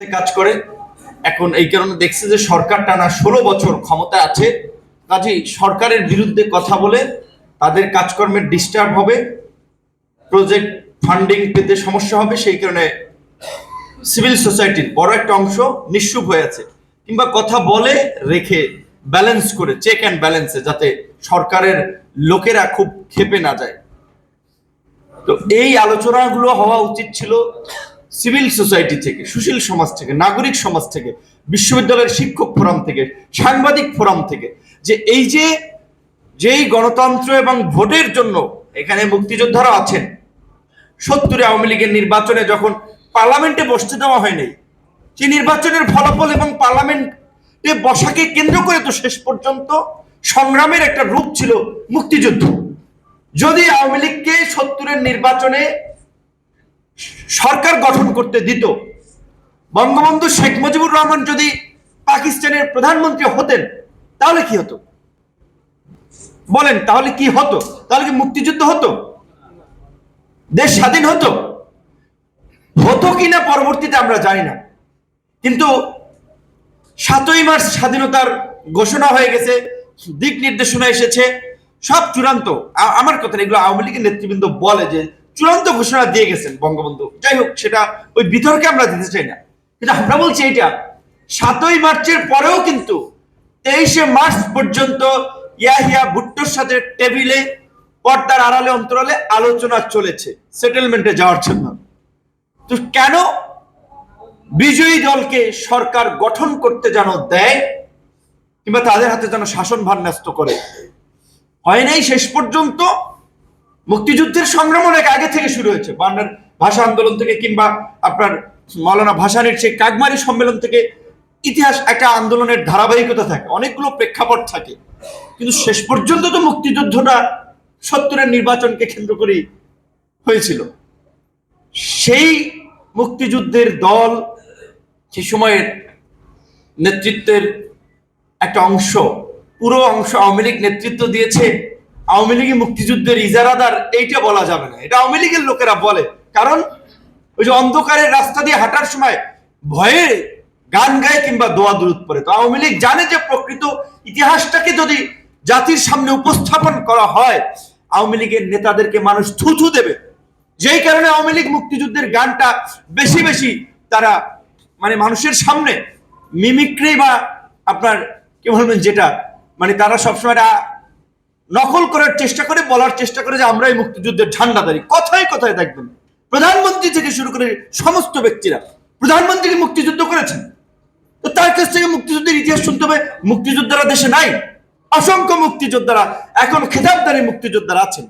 কাজ করে। এখন এই কারণে দেখছে যে সরকার টানা ষোলো বছর ক্ষমতা আছে। কাজেই সরকারের বিরুদ্ধে কথা বলে তাদের কাজকর্মের ডিস্টার্ব হবে প্রজেক্ট ফান্ডিং পেতে সমস্যা হবে, সেই কারণে সিভিল সোসাইটির বড় একটা অংশ নিঃসুপ হয়ে আছে। কিংবা কথা বলে রেখে ব্যালেন্স করে চেক অ্যান্ড ব্যালেন্সে যাতে সরকারের লোকেরা খুব খেপে না যায়। তো এই আলোচনাগুলো হওয়া উচিত ছিল। সিভিল সোসাইটি থেকে, সুশীল সমাজ থেকে, নাগরিক সমাজ থেকে, বিশ্ববিদ্যালয়ের শিক্ষক ফোরাম থেকে, সাংবাদিক ফোরাম থেকে, যে এই যে, যেই গণতন্ত্র এবং ভোটের জন্য এখানে মুক্তিযোদ্ধারা আছেন, সত্তরে আওয়ামী লীগের নির্বাচনে যখন পার্লামেন্টে বসতে দেওয়া হয়নি যে নির্বাচনের ফলাফল এবং পার্লামেন্টে বসাকে কেন্দ্র করে তো শেষ পর্যন্ত সংগ্রামের একটা রূপ ছিল মুক্তিযুদ্ধ। যদি আওয়ামী লীগকে সত্তরের নির্বাচনে সরকার গঠন করতে দিত। বঙ্গবন্ধু শেখ মুজিবুর রহমান যদি পাকিস্তানের প্রধানমন্ত্রী হতেন, তাহলে কি হতো? বলেন, তাহলে কি হতো? তাহলে কি মুক্তিযুদ্ধ হতো? দেশ স্বাধীন হতো? হতো কিনা পরবর্তীতে আমরা জানি না। কিন্তু সাতই মার্চ স্বাধীনতার ঘোষণা হয়ে গেছে, দিক নির্দেশনা এসেছে, সব চূড়ান্ত। আমার কথা এগুলো আওয়ামী লীগের নেতৃবৃন্দ বলে যে চূড়ান্ত ঘোষণা দিয়ে গেছেন বঙ্গবন্ধু। যাই হোক, সেটা ওই বিতর্কে আমরা দিতে চাই না। কিন্তু আমরা বলছি এটা সাতই মার্চের পরেও কিন্তু তেইশে মার্চ পর্যন্ত ইয়াহিয়া ভুট্টোর সাথে টেবিলে, পর্দার আড়ালে অন্তরালে আলোচনা চলেছে সেটেলমেন্টে যাওয়ার জন্য। তো কেন বিজয়ী দলকে সরকার গঠন করতে যেন দেয়, কিংবা তাদের হাতে যেন শাসন ভার ন্যস্ত করে? হয় নাই শেষ পর্যন্ত। মুক্তিযুদ্ধের সংগ্রাম অনেক আগে থেকে শুরু হয়েছে। বান্নার ভাষা আন্দোলন থেকে কিংবা আপনার মৌলানা ভাসানির সেই কাকমারি সম্মেলন থেকে ইতিহাস একটা আন্দোলনের ধারাবাহিকতা থাকে, অনেকগুলো প্রেক্ষাপট থাকে। কিন্তু শেষ পর্যন্ত তো মুক্তিযুদ্ধটা সত্তরের নির্বাচনকে কেন্দ্র করেই হয়েছিল। সেই মুক্তিযুদ্ধের দল সে সময়ের নেতৃত্বের একটা অংশ, পুরো অংশ আওয়ামী লীগ নেতৃত্ব দিয়েছে। আওয়ামী লীগই মুক্তিযুদ্ধের ইজারাদার এইটা বলা যাবে না। এটা আওয়ামী লীগের লোকেরা বলে। কারণ ওই যে অন্ধকারের রাস্তা দিয়ে হাঁটার সময় ভয়ে গান গায় কিংবা দোয়া দূরত পড়ে। তো আওয়ামী লীগ জানে যে প্রকৃত ইতিহাসটাকে যদি জাতির সামনে উপস্থাপন করা হয়, আওয়ামী লীগের নেতাদেরকে মানুষ থুথু দেবে। যেই কারণে আওয়ামী লীগ মুক্তিযুদ্ধের গানটা বেশি বেশি তারা মানে মানুষের সামনে মিমিক্রি বা আপনার কি বলবেন যেটা? মানে তারা সবসময় নকল করার চেষ্টা করে, বলার চেষ্টা করে যে আমরাই মুক্তিযুদ্ধের ঝান্ডাদারি কথায় কথায় দেখবেন, প্রধানমন্ত্রী থেকে শুরু করে সমস্ত ব্যক্তিরা প্রধানমন্ত্রী মুক্তিযুদ্ধ করেছেন। তো তার কাছ থেকে মুক্তিযুদ্ধের ইতিহাস শুনতে হবে। মুক্তিযোদ্ধারা দেশে নাই। অসংখ্য মুক্তিযোদ্ধারা, এখন খেতাবদারী মুক্তিযোদ্ধারা আছেন।